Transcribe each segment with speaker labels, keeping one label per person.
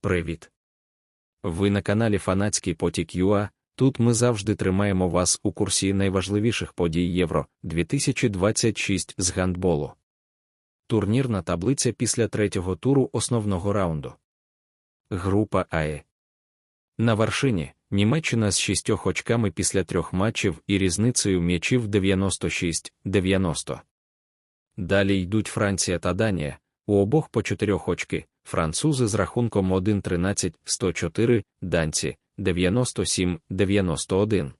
Speaker 1: Привіт! Ви на каналі Фанатський Потік ЮА. Тут ми завжди тримаємо вас у курсі найважливіших подій Євро 2026 з гандболу. Турнірна таблиця після третього туру основного раунду. Група АЕ. На вершині Німеччина з шістьох очками після трьох матчів і різницею м'ячів 96-90. Далі йдуть Франція та Данія, у обох по чотирьох очки, французи з рахунком 1-13-104, данці 97-91.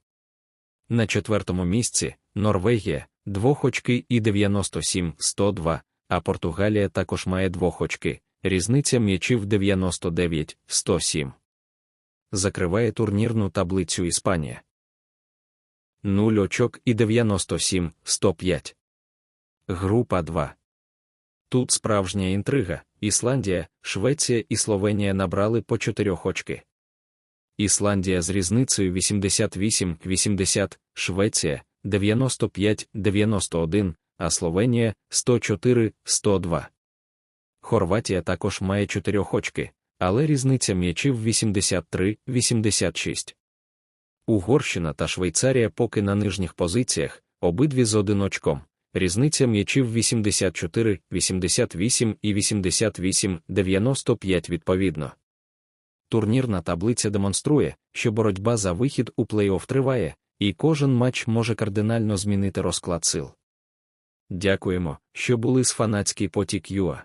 Speaker 1: На четвертому місці Норвегія двох очки і 97-102, а Португалія також має двох очки, різниця м'ячів 99-107. Закриває турнірну таблицю Іспанія. 0 очок і 97-105. Група 2. Тут справжня інтрига. Ісландія, Швеція і Словенія набрали по 4 очки. Ісландія з різницею 88-80, Швеція 95-91, а Словенія 104-102. Хорватія також має 4 очки, але різниця м'ячів 83-86. Угорщина та Швейцарія поки на нижніх позиціях, обидві з один очком. Різниця м'ячів 84, 88 і 88, 95 відповідно. Турнірна таблиця демонструє, що боротьба за вихід у плей-офф триває, і кожен матч може кардинально змінити розклад сил. Дякуємо, що були з фанатський потік ЮА.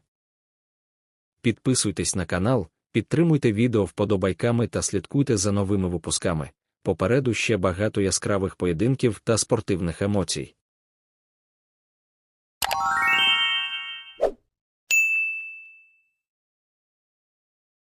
Speaker 1: Підписуйтесь на канал, підтримуйте відео вподобайками та слідкуйте за новими випусками. Попереду ще багато яскравих поєдинків та спортивних емоцій.